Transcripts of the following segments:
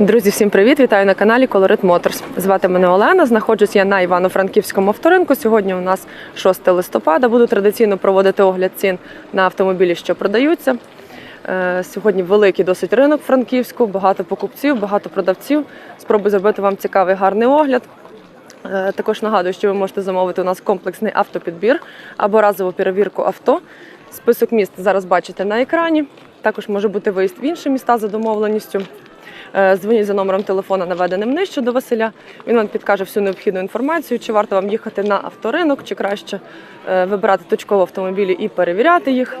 Друзі, всім привіт! Вітаю на каналі Colorit Motors. Звати мене Олена. Знаходжусь я на Івано-Франківському авторинку. Сьогодні у нас 6 листопада. Буду традиційно проводити огляд цін на автомобілі, що продаються. Е, Сьогодні великий досить ринок Франківську, багато покупців, багато продавців. Спробую зробити вам цікавий гарний огляд. Е, Також нагадую, що ви можете замовити у нас комплексний автопідбір або разову перевірку авто. Список міст зараз бачите на екрані. Також може бути виїзд в інші міста за домовленістю. Е, Дзвоніть за номером телефона, наведеним нижче до Василя. Він вам підкаже всю необхідну інформацію, чи варто вам їхати на авторинок, чи краще е, вибирати точково автомобілі і перевіряти їх.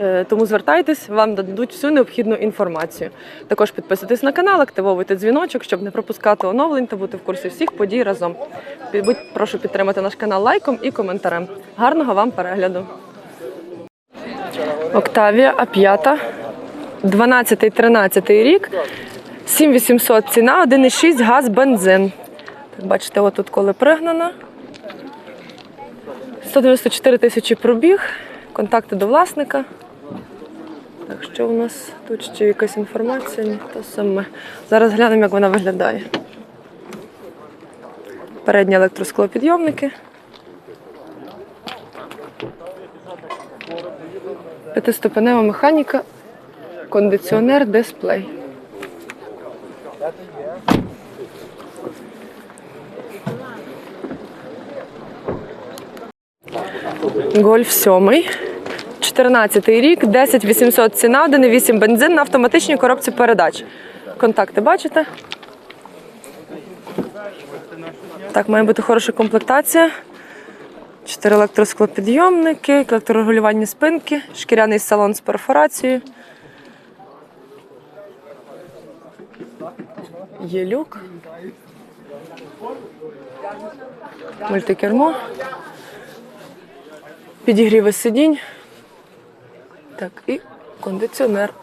Е, Тому звертайтесь, вам дадуть всю необхідну інформацію. Також підписуйтесь на канал, активовуйте дзвіночок, щоб не пропускати оновлень та бути в курсі всіх подій разом. Будь- Прошу підтримати наш канал лайком і коментарем. Гарного вам перегляду! Октавія А5, 12-13 рік, 7800 ціна, 1,6 газ, бензин. Бачите, отут коли пригнана. 194 тисячі пробіг, контакти до власника. Так, що у нас тут ще якась інформація? То саме. Зараз глянемо, як вона виглядає. Передні електросклопідйомники. П'ятиступенева механіка, кондиціонер, дисплей. Гольф 7. 14 рік, 10 800 ціна, 1,8 бензин на автоматичній коробці передач. Контакти бачите? Так, має бути хороша комплектація. Чотири електросклопідйомники, електрорегулювання спинки, шкіряний салон з перфорацією. Є люк. Мультикермо. Підігріви сидінь. Так, і кондиціонер.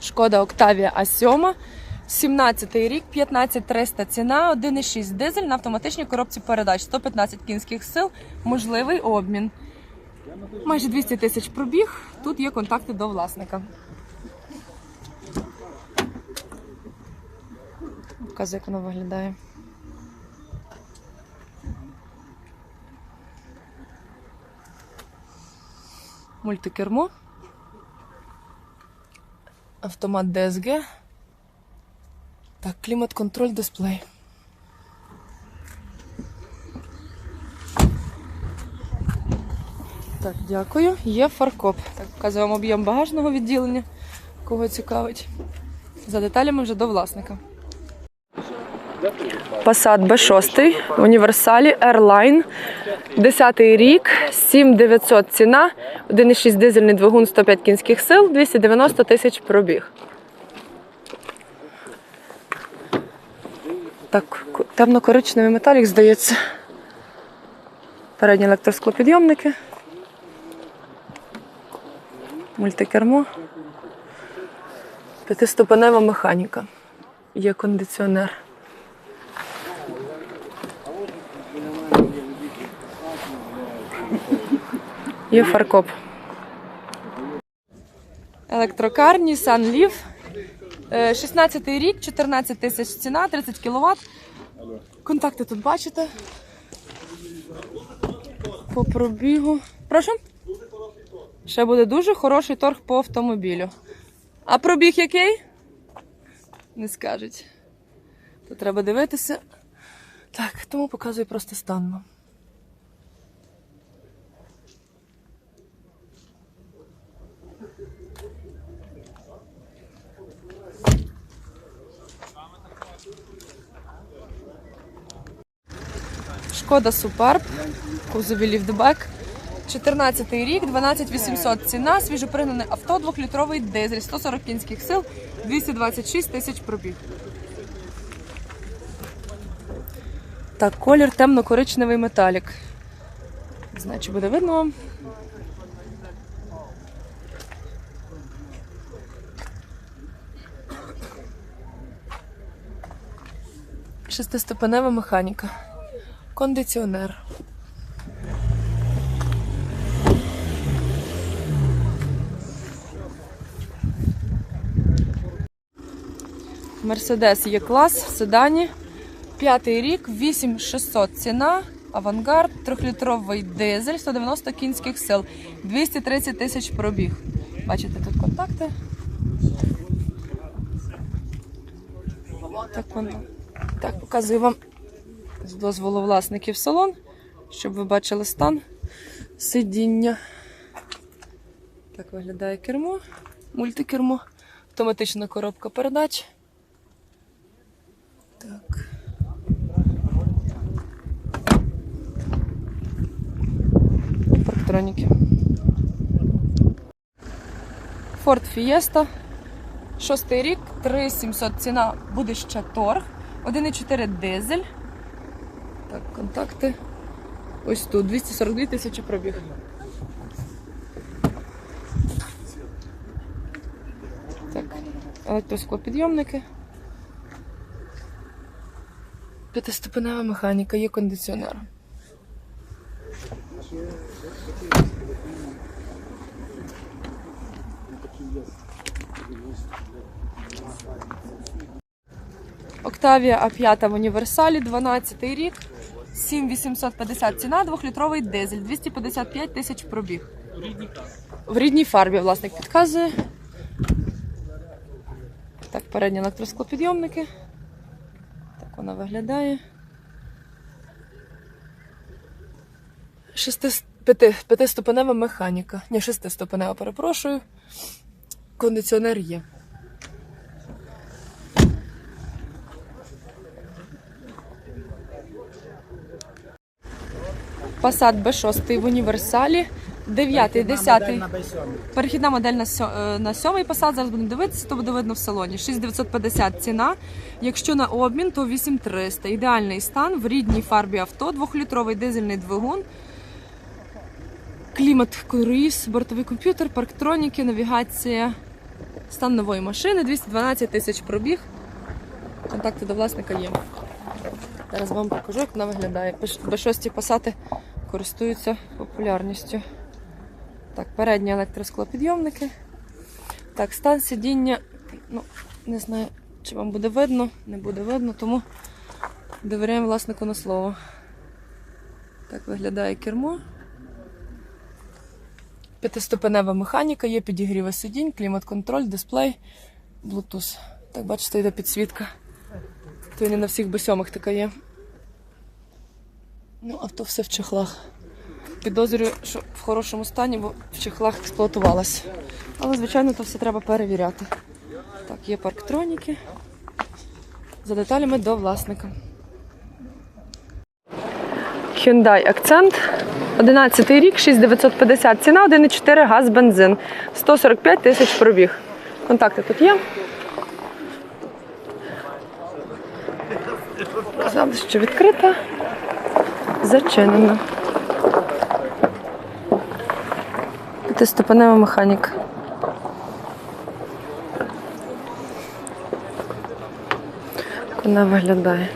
Шкода Октавія А7. 17 рік, 15300 ціна, 1,6 дизель на автоматичній коробці передач, 115 кінських сил, можливий обмін. Майже 200 тисяч пробіг. Тут є контакти до власника. Показую, як воно виглядає. Мультикермо. Автомат DSG. Так, клімат-контроль дисплей. Так, дякую. Є фаркоп. Так, показую вам об'єм багажного відділення. Кого цікавить. За деталями вже до власника. Passat B6 в універсалі Airline. 10 рік, 7900 ціна, 1,6 дизельний двигун 105 кінських сил, 290 тисяч пробіг. Так, темно-коричневий металік, здається. Передні електросклопідйомники. Мультикермо. П'ятиступенева механіка. Є кондиціонер. Є фаркоп. Електрокарні, санлів. Е, 16 рік, 14 тисяч ціна, 30 кВт. Контакти тут бачите. По пробігу. Прошу? Ще буде дуже хороший торг по автомобілю. А пробіг який? Не скажуть. То треба дивитися. Так, тому показую просто стан. Шкода Суперб, кузові ліфтбек. 14 рік, 12800 ціна, свіжопригнане авто, 2-літровий дизель, 140 кінських сил, 226 тисяч пробіг. Так, колір темно-коричневий металік. Не знаю, чи буде видно вам. Шестиступенева механіка кондиціонер. Мерседес є клас в седані. П'ятий рік, 8600 ціна, авангард, трьохлітровий дизель, 190 кінських сил, 230 тисяч пробіг. Бачите тут контакти? Так, контакт. так, показую вам з дозволу власників салон, щоб ви бачили стан сидіння. Так виглядає кермо, мультикермо, автоматична коробка передач. Так. Парктроніки. Ford Fiesta. Шостий рік, 3700 ціна буде ще торг. 1,4 дизель. Так, контакти. Ось тут 242 тисячі пробіг. Так, електросклопідйомники. П'ятиступенева механіка, є кондиціонер. Октавія А5 в універсалі, 12 рік, 7850 ціна, 2-літровий дизель, 255 тисяч пробіг. В рідній фарбі власник підказує. Так, передні електросклопідйомники. Так вона виглядає. Шести, п'яти, п'ятиступенева механіка. Ні, шестиступенева, перепрошую. Кондиціонер є. Passat B6 в універсалі. 9, 10. Перехідна модель на, е, на 7 Passat. Зараз будемо дивитися, то буде видно в салоні. 6950 ціна. Якщо на обмін, то 8300. Ідеальний стан в рідній фарбі авто, 2-літровий дизельний двигун. Клімат круїз, бортовий комп'ютер, парктроніки, навігація. Стан нової машини, 212 тисяч пробіг. Контакти до власника є. Зараз вам покажу, як вона виглядає. Б6 пасати користуються популярністю. Так, передні електросклопідйомники. Так, стан сидіння. Ну, не знаю, чи вам буде видно, не буде видно, тому довіряємо власнику на слово. Так виглядає кермо. П'ятиступенева механіка, є підігріви сидінь, клімат-контроль, дисплей, Bluetooth. Так, бачите, йде підсвітка. То не на всіх бесьомах така є. Ну, авто все в чехлах. Підозрюю, що в хорошому стані, бо в чехлах експлуатувалось. Але, звичайно, то все треба перевіряти. Так, є парктроніки. За деталями до власника. Hyundai Accent. 11 рік, 6950 ціна, 1,4 газ, бензин. 145 тисяч пробіг. Контакти тут є. Казали, що відкрита, зачинена. П'ятиступенева механіка. Як Вона виглядає.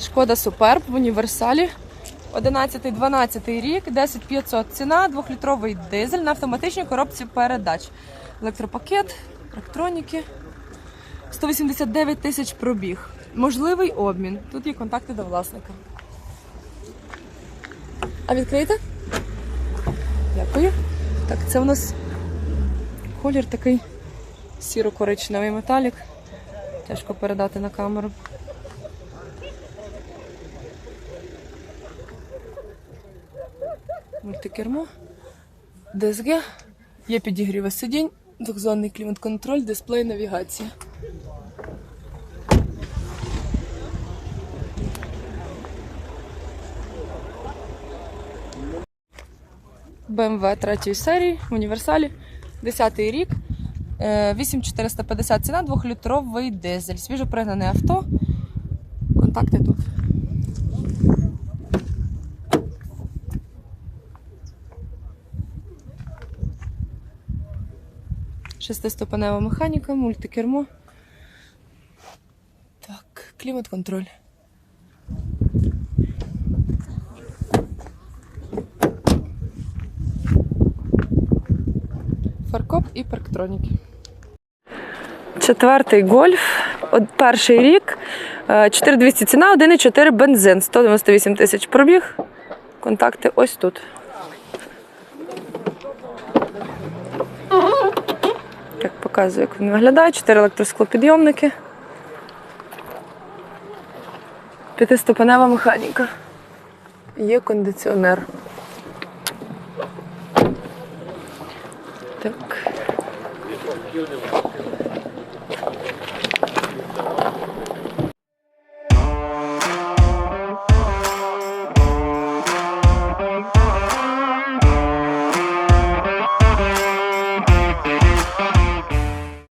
Шкода Суперб в універсалі. 11-12 рік, 10500 ціна, 2-літровий дизель на автоматичній коробці передач. Електропакет, електроніки. 189 тисяч пробіг. Можливий обмін. Тут є контакти до власника. А відкрийте? Дякую. Так, це у нас колір такий сіро-коричневий металік. Тяжко передати на камеру. Мультикермо, ДСГ, є підігріви сидінь, двохзонний клімат-контроль, дисплей, навігація. BMW 3 серії в універсалі, 10 рік, е, 8450 ціна, 2-літровий дизель. Свіжопригнане авто. Контакти тут. Шестиступенева механіка, мультикермо. Так, клімат-контроль. Фаркоп і парктроніки. Четвертий гольф. Перший рік. Е, 4200 ціна, 1,4 бензин. 198 тисяч пробіг. Контакти ось тут. Як показую, як він виглядає. Чотири електросклопідйомники. П'ятиступенева механіка. Є кондиціонер. Так. 急に。